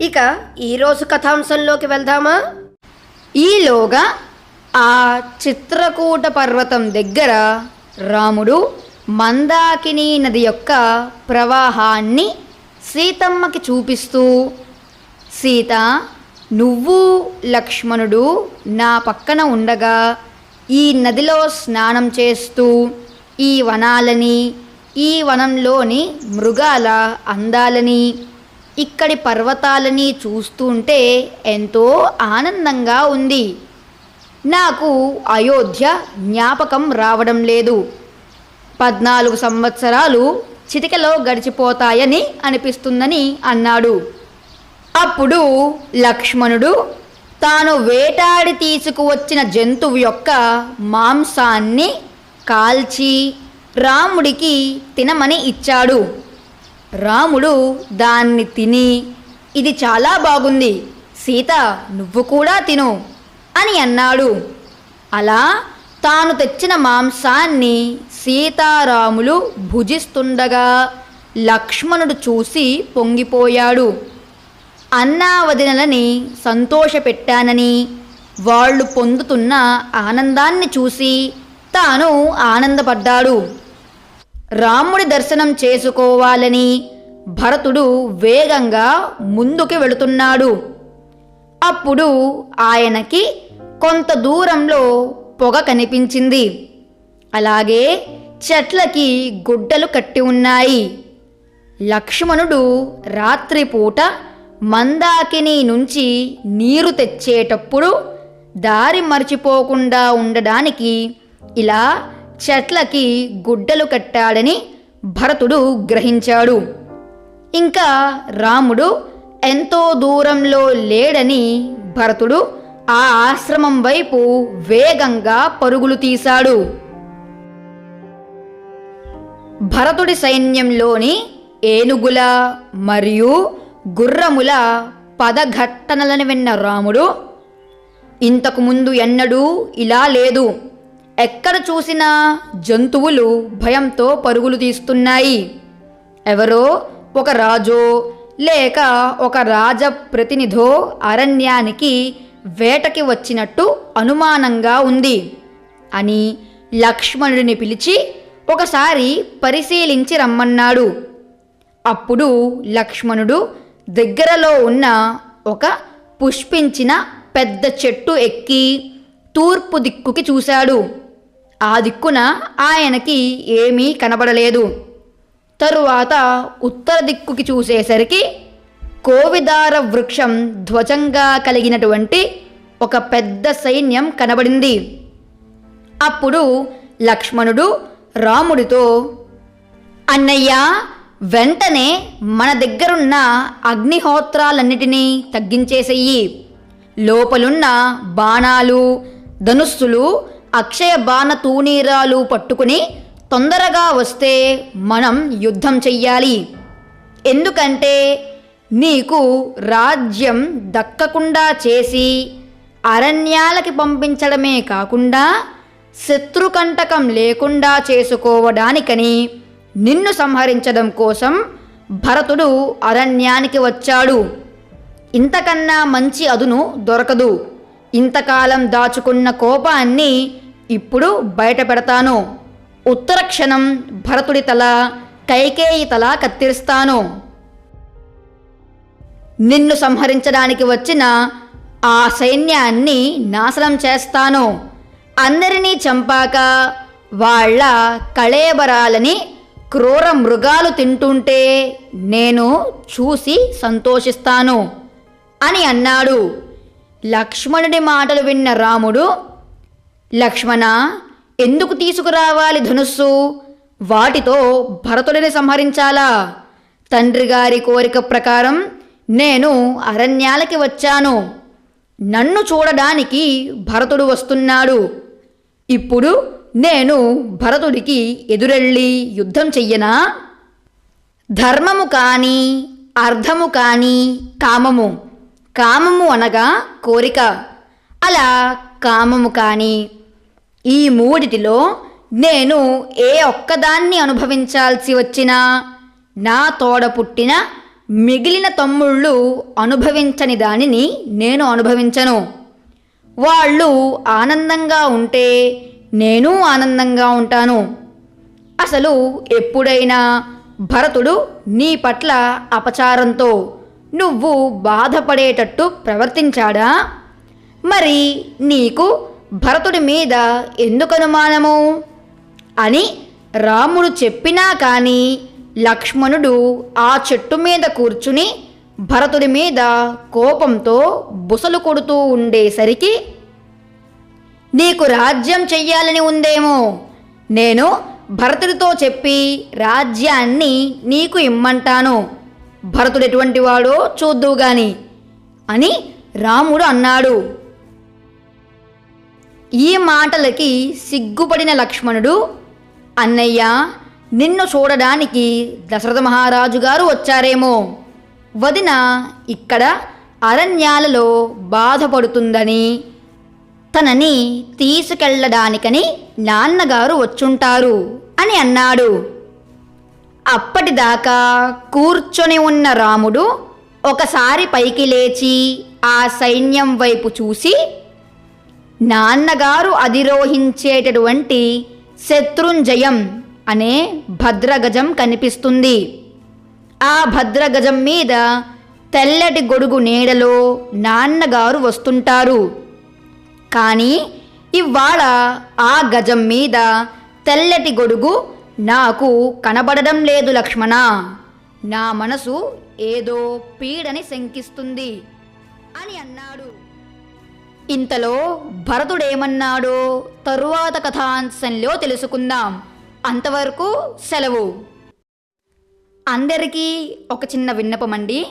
ఇక ఈరోజు కథాంశంలోకి వెళ్దామా? ఈలోగా ఆ చిత్రకూట పర్వతం దగ్గర రాముడు మందాకిని నది యొక్క ప్రవాహాన్ని సీతమ్మకి చూపిస్తూ సీత నువ్వు లక్ష్మణుడు నా పక్కన ఉండగా ఈ నదిలో స్నానం చేస్తూ ఈ వనాలని ఈ వనంలోని మృగాల అందాలని ఇక్కడి పర్వతాలని చూస్తుంటే ఎంతో ఆనందంగా ఉంది. నాకు అయోధ్య జ్ఞాపకం రావడం లేదు. పద్నాలుగు సంవత్సరాలు చిటికలో గడిచిపోతాయని అనిపిస్తుందని అన్నాడు. అప్పుడు లక్ష్మణుడు తాను వేటాడి తీసుకువచ్చిన జంతువు యొక్క మాంసాన్ని కాల్చి రాముడికి తినమని ఇచ్చాడు. రాముడు దాన్ని తిని ఇది చాలా బాగుంది. సీత నువ్వు కూడా తిను అని అన్నాడు. అలా తాను తెచ్చిన మాంసాన్ని సీతారాములు భుజిస్తుండగా లక్ష్మణుడు చూసి పొంగిపోయాడు. అన్నా వదినలని సంతోషపెట్టానని వాళ్ళు పొందుతున్న ఆనందాన్ని చూసి తాను ఆనందపడ్డాడు. రాముడి దర్శనం చేసుకోవాలని భరతుడు వేగంగా ముందుకు వెళుతున్నాడు. అప్పుడు ఆయనకి కొంత దూరంలో పొగ కనిపించింది. అలాగే చెట్లకి గుడ్డలు కట్టి ఉన్నాయి. లక్ష్మణుడు రాత్రిపూట మందాకిని నుంచి నీరు తెచ్చేటప్పుడు దారి మర్చిపోకుండా ఉండడానికి ఇలా చెట్లకి గుడ్డలు కట్టాడని భరతుడు గ్రహించాడు. ఇంకా రాముడు ఎంతో దూరంలో లేడని భరతుడు ఆ ఆశ్రమం వైపు వేగంగా పరుగులు తీశాడు. భరతుడి సైన్యంలోని ఏనుగుల మరియు గుర్రముల పదఘట్టనలను విన్న రాముడు ఇంతకుముందు ఎన్నడూ ఇలా లేదు. ఎక్కడ చూసినా జంతువులు భయంతో పరుగులు తీస్తున్నాయి. ఎవరో ఒక రాజో లేక ఒక రాజ ప్రతినిధో అరణ్యానికి వేటకి వచ్చినట్టు అనుమానంగా ఉంది అని లక్ష్మణుడిని పిలిచి ఒకసారి పరిశీలించి రమ్మన్నాడు. అప్పుడు లక్ష్మణుడు దగ్గరలో ఉన్న ఒక పుష్పించిన పెద్ద చెట్టు ఎక్కి తూర్పు దిక్కుకి చూశాడు. ఆ దిక్కున ఆయనకి ఏమీ కనబడలేదు. తరువాత ఉత్తర దిక్కుకి చూసేసరికి కోవిదార వృక్షం ధ్వజంగా కలిగినటువంటి ఒక పెద్ద సైన్యం కనబడింది. అప్పుడు లక్ష్మణుడు రాముడితో అన్నయ్య వెంటనే మన దగ్గరున్న అగ్నిహోత్రాలన్నిటినీ తగ్గించేసెయ్యి లోపలున్న బాణాలు ధనుస్సులు అక్షయ బాణ తూనీరాలు పట్టుకుని తొందరగా వస్తే మనం యుద్ధం చెయ్యాలి. ఎందుకంటే నీకు రాజ్యం దక్కకుండా చేసి అరణ్యాలకి పంపించడమే కాకుండా శత్రుకంటకం లేకుండా చేసుకోవడానికని నిన్ను సంహరించడం కోసం భరతుడు అరణ్యానికి వచ్చాడు. ఇంతకన్నా మంచి అదును దొరకదు. ఇంతకాలం దాచుకున్న కోపాన్ని ఇప్పుడు బయట పెడతాను. ఉత్తర క్షణం భరతుడి తల కైకేయి తల కత్తిరిస్తాను. నిన్ను సంహరించడానికి వచ్చిన ఆ సైన్యాన్ని నాశనం చేస్తాను. అందరినీ చంపాక వాళ్ళ కళేబరాలని క్రూర మృగాలు తింటుంటే నేను చూసి సంతోషిస్తాను. అని అన్నాడు. లక్ష్మణుడి మాటలు విన్న రాముడు లక్ష్మణ ఎందుకు తీసుకురావాలి ధనుస్సు? వాటితో భరతుడిని సంహరించాలా? తండ్రి గారి కోరిక ప్రకారం నేను అరణ్యాలకి వచ్చాను. నన్ను చూడడానికి భరతుడు వస్తున్నాడు. ఇప్పుడు నేను భరతుడికి ఎదురెళ్ళి యుద్ధం చెయ్యనా? ధర్మము కానీ అర్థము కానీ కామము. కామము అనగా కోరిక. అలా కామము కానీ ఈ మూడిటిలో నేను ఏ ఒక్కదాన్ని అనుభవించాల్సి వచ్చినా నా తోడ పుట్టిన మిగిలిన తమ్ముళ్ళు అనుభవించని దానిని నేను అనుభవించను. వాళ్ళు ఆనందంగా ఉంటే నేను ఆనందంగా ఉంటాను. అసలు ఎప్పుడైనా భరతుడు నీ పట్ల అపచారంతో నువ్వు బాధపడేటట్టు ప్రవర్తించాడా? మరి నీకు భరతుడి మీద ఎందుకు అనుమానము? అని రాముడు చెప్పినా కానీ లక్ష్మణుడు ఆ చెట్టు మీద కూర్చుని భరతుడి మీద కోపంతో బుసలు కొడుతూ ఉండేసరికి నీకు రాజ్యం చెయ్యాలని ఉందేమో? నేను భరతుడితో చెప్పి రాజ్యాన్ని నీకు ఇమ్మంటాను. భరతుడు ఎటువంటి వాడో చూద్దువు గాని అని రాముడు అన్నాడు. ఈ మాటలకి సిగ్గుపడిన లక్ష్మణుడు అన్నయ్య నిన్ను చూడడానికి దశరథ మహారాజు గారు వచ్చారేమో. వదిన ఇక్కడ అరణ్యాలలో బాధపడుతుందని తనని తీసుకెళ్ళడానికని నాన్నగారు వచ్చుంటారు అని అన్నాడు. అప్పటిదాకా కూర్చొని ఉన్న రాముడు ఒకసారి పైకి లేచి ఆ సైన్యం వైపు చూసి నాన్నగారు అధిరోహించేటటువంటి శత్రుంజయం అనే భద్రగజం కనిపిస్తుంది. ఆ భద్రగజం మీద తెల్లటి గొడుగు నీడలో నాన్నగారు వస్తుంటారు. కానీ ఇవాళ ఆ గజం మీద తెల్లటి గొడుగు నాకు కనబడడం లేదు లక్ష్మణ. నా మనసు ఏదో పీడని శంకిస్తుంది అని అన్నాడు. ఇంతలో భరతుడేమన్నాడో తరువాత కథాంశంలో తెలుసుకుందాం. అంతవరకు సెలవు. అందరికీ ఒక చిన్న విన్నపం అండి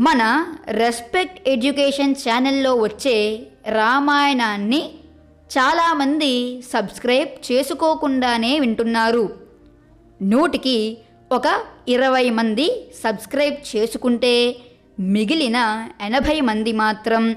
మన రెస్పెక్ట్ ఎడ్యుకేషన్ ఛానల్లో వచ్చే రామాయణాన్ని చాలామంది సబ్స్క్రైబ్ చేసుకోకుండానే వింటున్నారు. నూటికి ఒక ఇరవై మంది సబ్స్క్రైబ్ చేసుకుంటే మిగిలిన ఎనభై మంది మాత్రం